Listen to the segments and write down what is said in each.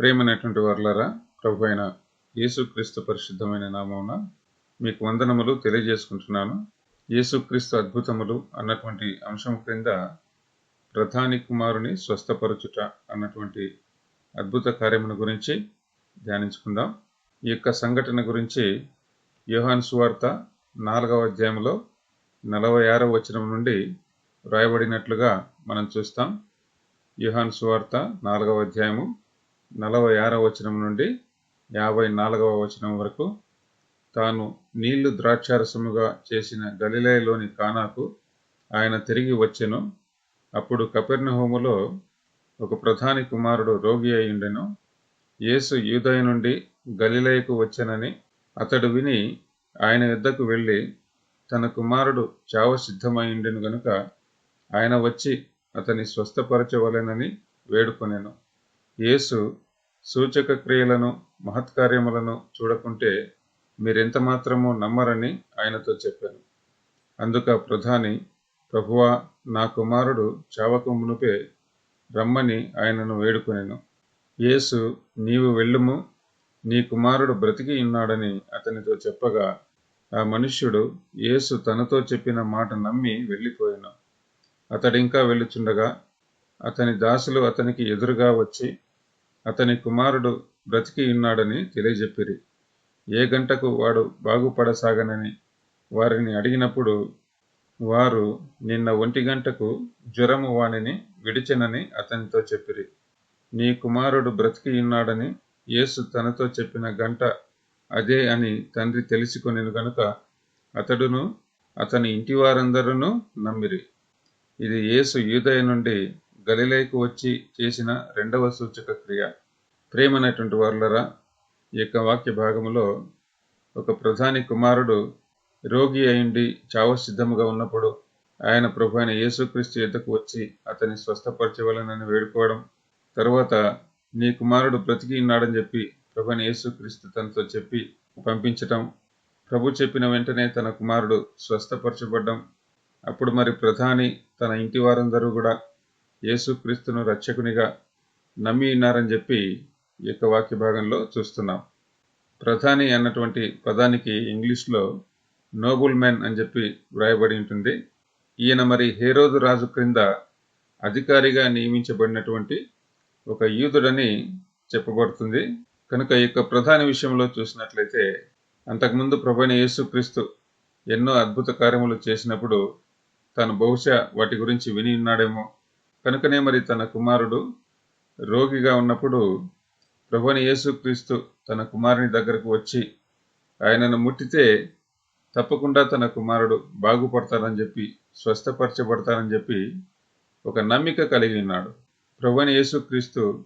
ప్రేమైనటువంటి వర్లరా ప్రభు అయిన యేసుక్రీస్తు పరిశుద్ధమైన నామమున మీకు వందనములు తెలియజేసుకుంటున్నాను. యేసుక్రీస్తు అద్భుతములు అన్నటువంటి అంశం క్రింద ప్రధాని కుమారుని స్వస్థపరచుట అన్నటువంటి అద్భుత కార్యమును గురించి ధ్యానించుకుందాం. ఈ యొక్క సంఘటన గురించి యోహాన్ సువార్త నాలుగవ అధ్యాయంలో నలభై ఆరవ వచనం నుండి వ్రాయబడినట్లుగా మనం చూస్తాం. యోహాన్ సువార్త నాలుగవ అధ్యాయము నలభై ఆరవ వచనం నుండి యాభై నాలుగవ వచనం వరకు తాను నీళ్ళు ద్రాక్షారసముగా చేసిన గలిలయలోని కానాకు ఆయన తిరిగి వచ్చెను. అప్పుడు కపెర్నహోములో ఒక ప్రధాని కుమారుడు రోగి అయ్యుండెను. యేసు యూదయ నుండి గలిలయకు వచ్చెనని అతడు విని ఆయన యుద్ధకు వెళ్ళి తన కుమారుడు చావ సిద్ధమైండెను గనుక ఆయన వచ్చి అతని స్వస్థపరచవలెనని వేడుకొనెను. యేసు సూచక క్రియలను మహత్కార్యములను చూడకుంటే మీరెంత మాత్రమో నమ్మరని ఆయనతో చెప్పాను. అందుక ప్రధాని ప్రభువా నా కుమారుడు చావకు మునుపే రమ్మని ఆయనను వేడుకొనెను. యేసు నీవు వెళ్ళుము నీ కుమారుడు బ్రతికి ఉన్నాడని అతనితో చెప్పగా ఆ మనుష్యుడు యేసు తనతో చెప్పిన మాట నమ్మి వెళ్ళిపోయాను. అతడింకా వెళ్ళుచుండగా అతని దాసులు అతనికి ఎదురుగా వచ్చి అతని కుమారుడు బ్రతికి ఉన్నాడని తెలియజెప్పిరి. ఏ గంటకు వాడు బాగుపడసాగనని వారిని అడిగినప్పుడు వారు నిన్న ఒంటి గంటకు జ్వరము వానిని విడిచెనని అతనితో చెప్పిరి. నీ కుమారుడు బ్రతికి ఉన్నాడని యేసు తనతో చెప్పిన గంట అదే అని తండ్రి తెలుసుకుని గనుక అతడును అతని ఇంటి వారందరూ నమ్మిరి. ఇది యేసు యూదయ నుండి గలిలేకు వచ్చి చేసిన రెండవ సూచక క్రియ ప్రేమనటువంటి వారులరా ఈ యొక్క వాక్య భాగంలో ఒక ప్రధాని కుమారుడు రోగి అయిండి చావ సిద్ధముగా ఉన్నప్పుడు ఆయన ప్రభు అయిన యేసుక్రీస్తు ఎద్దకు వచ్చి అతన్ని స్వస్థపరచవలనని వేడుకోవడం తరువాత నీ కుమారుడు బ్రతికి ఉన్నాడని చెప్పి ప్రభు యేసుక్రీస్తు తనతో చెప్పి పంపించటం ప్రభు చెప్పిన వెంటనే తన కుమారుడు స్వస్థపరచబడ్డం అప్పుడు మరి ప్రధాని తన ఇంటి వారందరూ కూడా యేసుక్రీస్తును రక్షకునిగా నమ్మి ఉన్నారని చెప్పి ఈ యొక్క వాక్య భాగంలో చూస్తున్నాం. ప్రధాని అన్నటువంటి పదానికి ఇంగ్లీష్లో నోబుల్ మ్యాన్ అని చెప్పి వ్రాయబడి ఉంటుంది. ఈయన మరి హేరోదు రాజు క్రింద అధికారిగా నియమించబడినటువంటి ఒక యూదుడని చెప్పబడుతుంది. కనుక ఈ యొక్క ప్రధాన విషయంలో చూసినట్లయితే అంతకుముందు ప్రభుని యేసుక్రీస్తు ఎన్నో అద్భుత కార్యములు చేసినప్పుడు తను బహుశా వాటి గురించి విని ఉన్నాడేమో కనుకనే మరి తన కుమారుడు రోగిగా ఉన్నప్పుడు ప్రభుని యేసుక్రీస్తు తన కుమారుని దగ్గరకు వచ్చి ఆయనను ముట్టితే తప్పకుండా తన కుమారుడు బాగుపడతారని చెప్పి స్వస్థపరచబడతారని చెప్పి ఒక నమ్మిక కలిగి ఉన్నాడు. ప్రభుని యేసుక్రీస్తు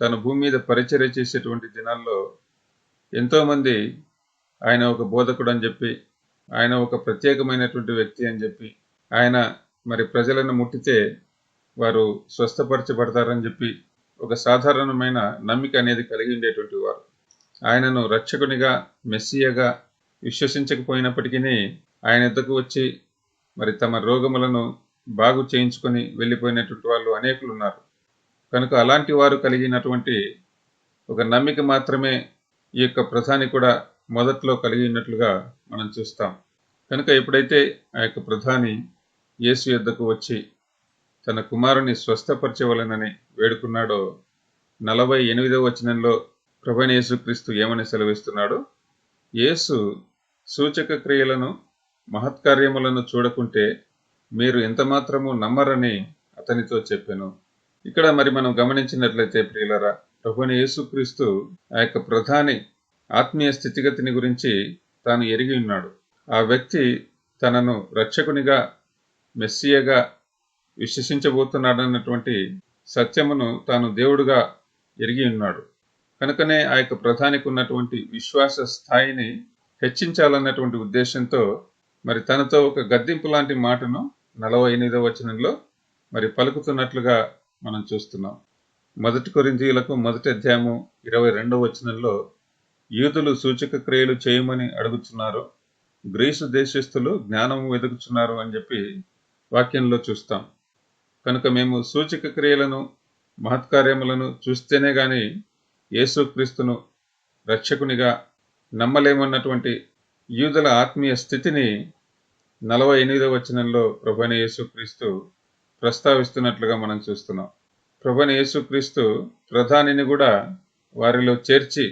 తన భూమి మీద పరిచర్య చేసేటువంటి దినాల్లో ఎంతోమంది ఆయన ఒక బోధకుడు అని చెప్పి ఆయన ఒక ప్రత్యేకమైనటువంటి వ్యక్తి అని చెప్పి ఆయన మరి ప్రజలను ముట్టితే వారు స్వస్థపరచబడతారని చెప్పి ఒక సాధారణమైన నమ్మిక అనేది కలిగి ఉండేటువంటి వారు. ఆయనను రక్షకునిగా మెస్సియగా విశ్వసించకపోయినప్పటికీ ఆయన ఎద్దకు వచ్చి మరి తమ రోగములను బాగు చేయించుకొని వెళ్ళిపోయినటువంటి వాళ్ళు అనేకులు ఉన్నారు కనుక అలాంటి వారు కలిగినటువంటి ఒక నమ్మిక మాత్రమే ఈ యొక్క ప్రధాని కూడా మొదట్లో కలిగి ఉన్నట్లుగా మనం చూస్తాం. కనుక ఎప్పుడైతే ఆ యొక్క ప్రధాని యేసు యొద్దకు వచ్చి తన కుమారుని స్వస్థపరచవలనని వేడుకున్నాడో నలభై ఎనిమిదవ వచనంలో ప్రభైన యేసుక్రీస్తు ఏమని సెలవిస్తున్నాడో? యేసు సూచక క్రియలను మహత్కార్యములను చూడకుంటే మీరు ఎంత మాత్రము నమ్మరని అతనితో చెప్పాను. ఇక్కడ మరి మనం గమనించినట్లయితే ప్రియులరా ప్రభుని యేసుక్రీస్తు ఆ యొక్క ప్రధాని ఆత్మీయ స్థితిగతిని గురించి తాను ఎరిగి ఉన్నాడు. ఆ వ్యక్తి తనను రక్షకునిగా మెస్సియగా విశ్వసించబోతున్నాడన్నటువంటి సత్యమును తాను దేవుడుగా ఎరిగి ఉన్నాడు. కనుకనే ఆ యొక్క ప్రధానికి ఉన్నటువంటి విశ్వాస స్థాయిని హెచ్చించాలన్నటువంటి ఉద్దేశంతో మరి తనతో ఒక గద్దింపు లాంటి మాటను నలభై ఎనిమిదవ వచనంలో మరి పలుకుతున్నట్లుగా మనం చూస్తున్నాం. మొదటి కొరింతీయులకు మొదటి అధ్యాయము ఇరవై రెండవ వచనంలో యూదులు సూచక క్రియలు చేయమని అడుగుతున్నారు గ్రీసు దేశస్థులు జ్ఞానము వెతుకుచున్నారు అని చెప్పి వాక్యంలో చూస్తాం. కనుక మేము సూచక క్రియలను మహత్కార్యములను చూస్తేనే కానీ యేసుక్రీస్తును రక్షకునిగా నమ్మలేమన్నటువంటి యూదుల ఆత్మీయ స్థితిని నలభై ఎనిమిదవ వచనంలో ప్రభుని యేసుక్రీస్తు ప్రస్తావిస్తున్నట్లుగా మనం చూస్తున్నాం. ప్రభుని యేసుక్రీస్తు ప్రధానిని కూడా వారిలో చేర్చి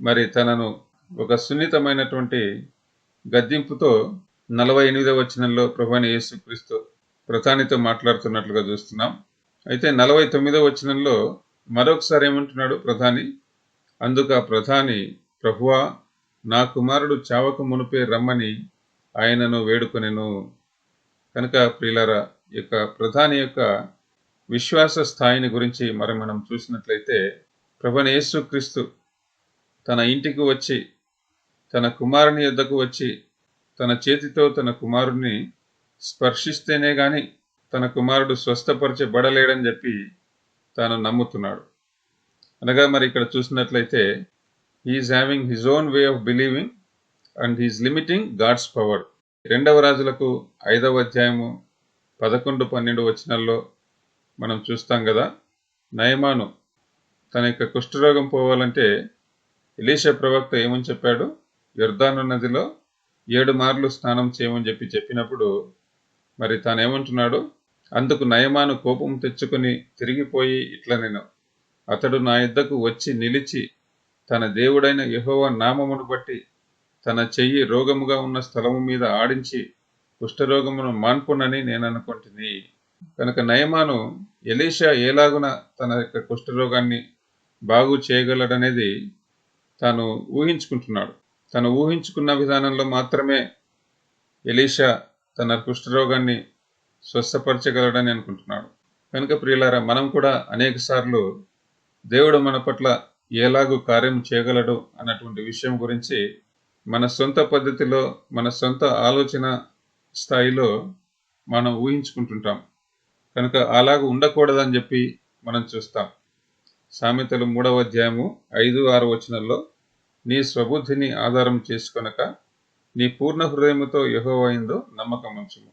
మరి తనను ఒక సున్నితమైనటువంటి గద్దింపుతో నలభై ఎనిమిదవ వచనంలో ప్రభుని యేసుక్రీస్తు ప్రధానితో మాట్లాడుతున్నట్లుగా చూస్తున్నాం. అయితే నలభై తొమ్మిదో వచనంలో మరొకసారి ఏమంటున్నాడు ప్రధాని? అందుకు ఆ ప్రధాని ప్రభువా నా కుమారుడు చావక మునిపే రమ్మని ఆయనను వేడుకొనెను. కనుక ప్రియులరా యొక్క ప్రధాని యొక్క విశ్వాస స్థాయిని గురించి మరి మనం చూసినట్లయితే ప్రభుని యేసుక్రీస్తు తన ఇంటికి వచ్చి తన కుమారుని యొద్దకు వచ్చి తన చేతితో తన కుమారుడిని స్పర్శిస్తేనే కానీ తన కుమారుడు స్వస్థపరచబడలేడని చెప్పి తాను నమ్ముతున్నాడు. అనగా మరి ఇక్కడ చూసినట్లయితే he's having his own way of believing and he's limiting God's power రెండవ రాజులకు ఐదవ అధ్యాయము పదకొండు పన్నెండు వచనాల్లో మనం చూస్తాం కదా నయమాను తన యొక్క కుష్ఠరోగం పోవాలంటే ఎలీష ప్రవక్త ఏమని చెప్పాడు? యొర్దాను నదిలో ఏడు మార్లు స్నానం చేయమని చెప్పి చెప్పినప్పుడు మరి తానేమంటున్నాడు? అందుకు నయమాను కోపం తెచ్చుకొని తిరిగిపోయి ఇట్ల నేను అతడు నా ఇద్దకు వచ్చి నిలిచి తన దేవుడైన యహోవ నామమును బట్టి తన చెయ్యి రోగముగా ఉన్న స్థలము మీద ఆడించి కుష్ఠరోగమును మాన్పునని నేను అనుకుంటుంది కనుక నయమాను ఎలీషా ఏలాగున తన యొక్క కుష్ఠరోగాన్ని బాగు చేయగలడనేది తాను ఊహించుకుంటున్నాడు. తను ఊహించుకున్న విధానంలో మాత్రమే ఎలీషా తన కుష్ఠరోగాన్ని స్వస్థపరచగలడని అనుకుంటున్నాడు. కనుక ప్రియులారా మనం కూడా అనేకసార్లు దేవుడు మన పట్ల ఎలాగూ కార్యం చేయగలడు అన్నటువంటి విషయం గురించి మన సొంత పద్ధతిలో మన సొంత ఆలోచన స్థాయిలో మనం ఊహించుకుంటుంటాం. కనుక అలాగ ఉండకూడదని చెప్పి మనం చూస్తాం. సామెతలు మూడవ అధ్యాయము ఐదు ఆరు వచనంలో నీ స్వబుద్ధిని ఆధారం చేసుకొనక నీ పూర్ణ హృదయముతో యహోవైందో నమ్మకం ఉంచుము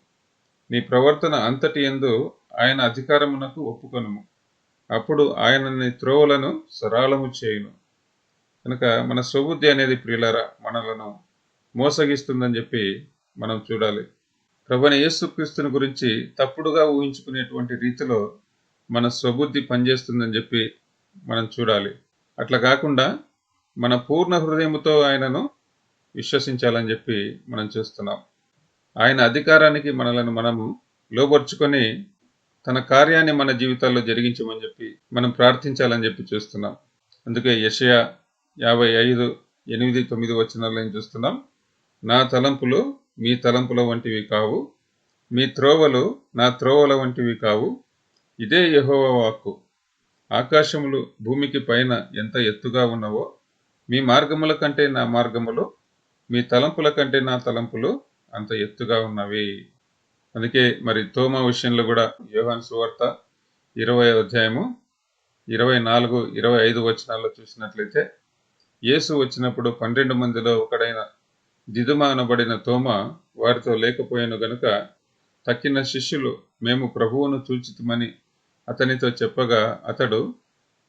నీ ప్రవర్తన అంతటి ఎందు ఆయన అధికారమునకు ఒప్పుకొనుము. అప్పుడు ఆయన నీ త్రోవలను సరాళము చేయును. కనుక మన స్వబుద్ధి అనేది ప్రియులరా మనలను మోసగిస్తుందని చెప్పి మనం చూడాలి. ప్రభుని యేసుక్రీస్తుని గురించి తప్పుడుగా ఊహించుకునేటువంటి రీతిలో మన స్వబుద్ధి పనిచేస్తుందని చెప్పి మనం చూడాలి. అట్లా కాకుండా మన పూర్ణ హృదయముతో ఆయనను విశ్వసించాలని చెప్పి మనం చూస్తున్నాం. ఆయన అధికారానికి మనలను మనము లోపరుచుకొని తన కార్యాన్ని మన జీవితాల్లో జరిగించమని చెప్పి మనం ప్రార్థించాలని చెప్పి చూస్తున్నాం. అందుకే యషయా యాభై ఐదు ఎనిమిది తొమ్మిది వచనాల్లో ఏం చూస్తున్నాం? నా తలంపులు మీ తలంపుల వంటివి కావు. మీ త్రోవలు నా త్రోవల వంటివి కావు. ఇదే యహోవ వాక్కు. ఆకాశములు భూమికి పైన ఎంత ఎత్తుగా ఉన్నవో మీ మార్గముల కంటే నా మార్గములు మీ తలంపుల కంటే నా తలంపులు అంత ఎత్తుగా ఉన్నవి. అందుకే మరి తోమ విషయంలో కూడా యోహాన్ సువార్త ఇరవై అధ్యాయము ఇరవై నాలుగు ఇరవై ఐదు వచనాల్లో చూసినట్లయితే యేసు వచ్చినప్పుడు పన్నెండు మందిలో ఒకడైన దిదుమానబడిన తోమ వారితో లేకపోయాను గనుక తక్కిన శిష్యులు మేము ప్రభువును చూచితమని అతనితో చెప్పగా అతడు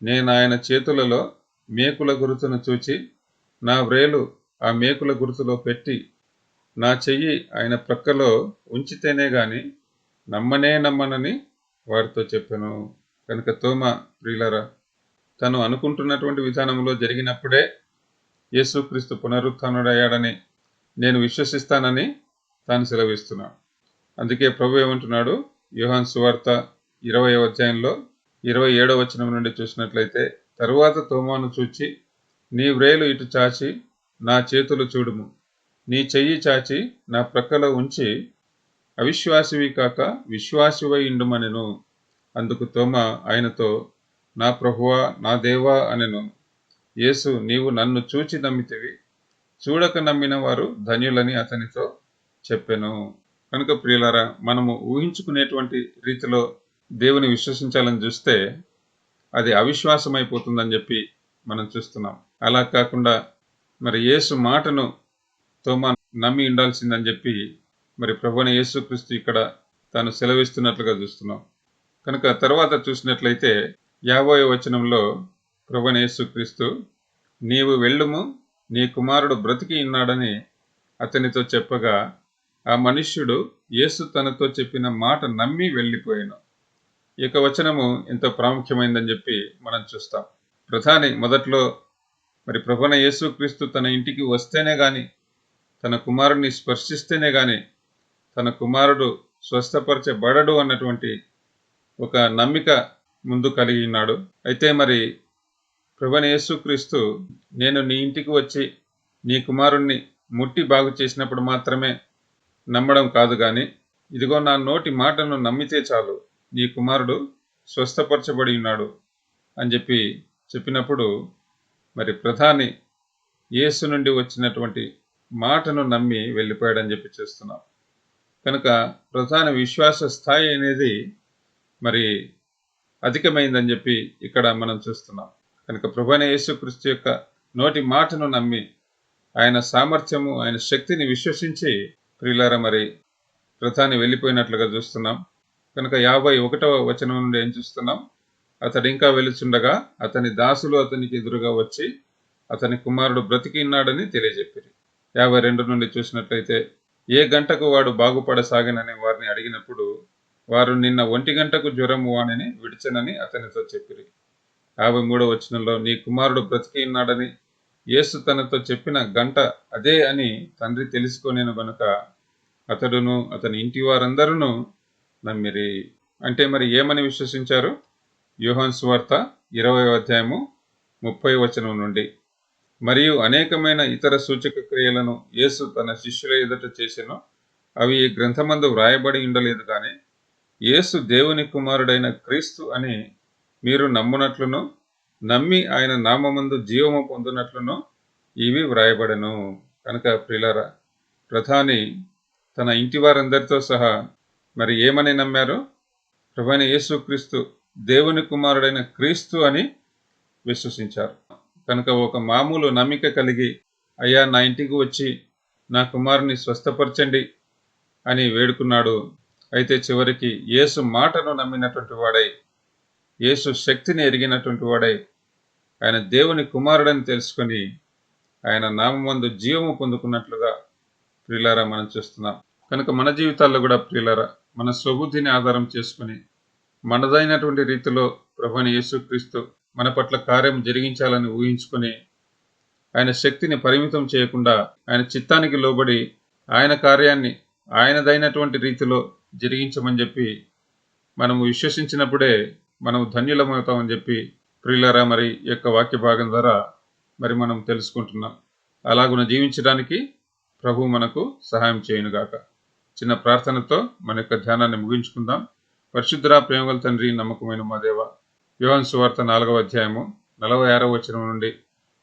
నేను ఆయన చేతులలో మేకుల గురుతును చూచి నా వ్రేలు ఆ మేకుల గుర్తులో పెట్టి నా చెయ్యి ఆయన ప్రక్కలో ఉంచితేనే గాని నమ్మనే నమ్మనని వారితో చెప్పాను. కనుక తోమ ప్రియులరా తను అనుకుంటున్నటువంటి విధానంలో జరిగినప్పుడే యేసుక్రీస్తు పునరుత్డయ్యాడని నేను విశ్వసిస్తానని తాను సెలవిస్తున్నాను అందుకే ప్రభు ఏమంటున్నాడు? యోహాన్ సువార్త ఇరవై అధ్యాయంలో ఇరవై ఏడవ వచనం నుండి చూసినట్లయితే తరువాత తోమాను చూచి నీ వ్రేలు ఇటు చాచి నా చేతులు చూడుము. నీ చెయ్యి చాచి నా ప్రక్కలో ఉంచి అవిశ్వాసివి కాక విశ్వాసివై ఇండుమనెను. అందుకు తోమ ఆయనతో నా ప్రభువా నా దేవా అనెను. యేసు నీవు నన్ను చూచి నమ్మితివి. చూడక నమ్మిన వారు ధన్యులని అతనితో చెప్పెను. కనుక ప్రియులారా మనము ఊహించుకునేటువంటి రీతిలో దేవుని విశ్వసించాలని చూస్తే అది అవిశ్వాసం అయిపోతుందని చెప్పి మనం చూస్తున్నాం. అలా కాకుండా మరి యేసు మాటను తోమా నమ్మి ఉండాల్సిందని చెప్పి మరి ప్రభుని యేసుక్రీస్తు ఇక్కడ తాను సెలవిస్తున్నట్లుగా చూస్తున్నాం. కనుక తర్వాత చూసినట్లయితే యాభై వచనంలో ప్రభుని యేసుక్రీస్తు నీవు వెళ్ళుము నీ కుమారుడు బ్రతికి ఉన్నాడని అతనితో చెప్పగా ఆ మనుష్యుడు యేసు తనతో చెప్పిన మాట నమ్మి వెళ్ళిపోయాను. ఇక వచనము ఎంతో ప్రాముఖ్యమైందని చెప్పి మనం చూస్తాం. ప్రధాని మొదట్లో మరి ప్రభున యేసుక్రీస్తు తన ఇంటికి వస్తేనే కానీ తన కుమారుడిని స్పర్శిస్తేనే కానీ తన కుమారుడు స్వస్థపరచబడడు అన్నటువంటి ఒక నమ్మిక ముందు కలిగి ఉన్నాడు. అయితే మరి ప్రభున యేసుక్రీస్తు నేను నీ ఇంటికి వచ్చి నీ కుమారుణ్ణి ముట్టి బాగు చేసినప్పుడు మాత్రమే నమ్మడం కాదు కానీ ఇదిగో నా నోటి మాటను నమ్మితే చాలు నీ కుమారుడు స్వస్థపరచబడి ఉన్నాడు అని చెప్పి చెప్పినప్పుడు మరి ప్రధాని యేసు నుండి వచ్చినటువంటి మాటను నమ్మి వెళ్ళిపోయాడని చెప్పి చేస్తున్నాం. కనుక ప్రధాన విశ్వాస స్థాయి అనేది మరి అధికమైందని చెప్పి ఇక్కడ మనం చూస్తున్నాం. కనుక ప్రభుణ యేసుక్రీస్తు యొక్క నోటి మాటను నమ్మి ఆయన సామర్థ్యము ఆయన శక్తిని విశ్వసించి ప్రియులార మరి ప్రధాని వెళ్ళిపోయినట్లుగా చూస్తున్నాం. కనుక యాభై ఒకటవ వచనం నుండి ఏం చూస్తున్నాం? అతడు ఇంకా వెలుచుండగా అతని దాసులు అతనికి ఎదురుగా వచ్చి అతని కుమారుడు బ్రతికి ఉన్నాడని యాభై రెండు నుండి చూసినట్లయితే ఏ గంటకు వాడు బాగుపడసాగనని వారిని అడిగినప్పుడు వారు నిన్న ఒంటి గంటకు జ్వరము వాణిని విడిచనని అతనితో చెప్పిరి. యాభై మూడవ వచనంలో నీ కుమారుడు బ్రతికి ఉన్నాడని యేసు తనతో చెప్పిన గంట అదే అని తండ్రి తెలుసుకొనేను గనుక అతడును అతని ఇంటి వారందరూ నమ్మిరి. అంటే మరి ఏమని విశ్వసించారు? యోహన్ స్వార్త ఇరవై అధ్యాయము ముప్పై వచనం నుండి. మరియు అనేకమైన ఇతర సూచక క్రియలను యేసు తన శిష్యుల ఎదుట చేసెను. అవి ఈ గ్రంథమందు వ్రాయబడి ఉండలేదు కానీ యేసు దేవుని కుమారుడైన క్రీస్తు అని మీరు నమ్మునట్లును నమ్మి ఆయన నామమందు జీవము పొందినట్లును ఇవి వ్రాయబడను. కనుక ప్రిలర ప్రధాని తన ఇంటి వారందరితో సహా మరి ఏమని నమ్మారు? ప్రభైన యేసుక్రీస్తు దేవుని కుమారుడైన క్రీస్తు అని విశ్వసించారు. కనుక ఒక మామూలు నమ్మిక కలిగి అయ్యా నా ఇంటికి వచ్చి నా కుమారుని స్వస్థపరచండి అని వేడుకున్నాడు. అయితే చివరికి యేసు మాటను నమ్మినటువంటి వాడై యేసు శక్తిని ఎరిగినటువంటి వాడై ఆయన దేవుని కుమారుడని తెలుసుకొని ఆయన నామందు జీవము పొందుకున్నట్లుగా ప్రియులారా మనం చూస్తున్నాం. కనుక మన జీవితాల్లో కూడా ప్రియులారా మన స్వబుద్ధిని ఆధారం చేసుకుని మనదైనటువంటి రీతిలో ప్రభుని యేసుక్రీస్తు మన పట్ల కార్యం జరిగించాలని ఊహించుకొని ఆయన శక్తిని పరిమితం చేయకుండా ఆయన చిత్తానికి లోబడి ఆయన కార్యాన్ని ఆయనదైనటువంటి రీతిలో జరిగించమని చెప్పి మనము విశ్వసించినప్పుడే మనం ధన్యులమవుతామని చెప్పి ప్రియులరా మరి యొక్క వాక్య భాగం ద్వారా మరి మనం తెలుసుకుంటున్నాం. అలాగున జీవించడానికి ప్రభు మనకు సహాయం చేయనుగాక. చిన్న ప్రార్థనతో మన యొక్క ధ్యానాన్ని ముగించుకుందాం. పరిశుద్ధ ప్రేమగల తండ్రి నమ్మకమైన మా దేవ యోహన్ సువార్త నాలుగవ అధ్యాయము నలభై ఆరవ వచనం నుండి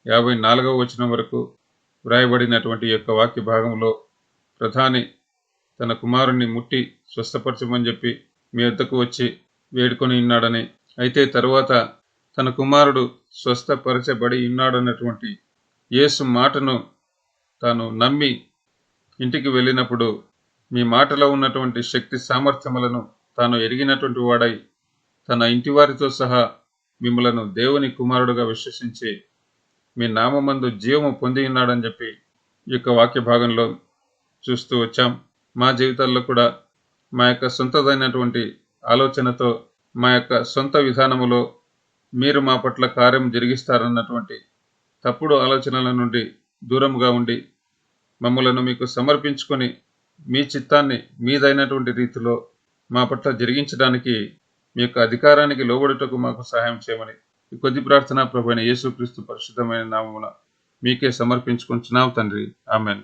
యాభై నాలుగవ వచనం వరకు వ్రాయబడినటువంటి యొక్క వాక్య భాగంలో ప్రధాని తన కుమారుణ్ణి ముట్టి స్వస్థపరచమని చెప్పి మీ వద్దకు వచ్చి వేడుకొని ఉన్నాడని అయితే తరువాత తన కుమారుడు స్వస్థపరచబడి ఉన్నాడన్నటువంటి యేసు మాటను తాను నమ్మి ఇంటికి వెళ్ళినప్పుడు మీ మాటలో ఉన్నటువంటి శక్తి సామర్థ్యములను తాను ఎరిగినటువంటి వాడై తన ఇంటి వారితో సహా మిమ్మలను దేవుని కుమారుడుగా విశ్వసించి మీ నామందు జీవము పొంది ఉన్నాడని చెప్పి ఈ యొక్క వాక్య భాగంలో చూస్తూ వచ్చాం. మా జీవితాల్లో కూడా మా యొక్క సొంతదైనటువంటి ఆలోచనతో మా యొక్క సొంత విధానములో మీరు మా పట్ల కార్యం జరిగిస్తారన్నటువంటి తప్పుడు ఆలోచనల నుండి దూరంగా ఉండి మమ్మలను మీకు సమర్పించుకొని మీ చిత్తాన్ని మీదైనటువంటి రీతిలో మా పట్ల జరిగించడానికి మీ యొక్క అధికారానికి లోబడుటకు మాకు సహాయం చేయమని ఈ కొద్ది ప్రార్థన ప్రభు అయిన యేసుక్రీస్తు పరిశుద్ధమైన నామమున మీకే సమర్పించుకుంటున్నాం తండ్రి. ఆమెన్.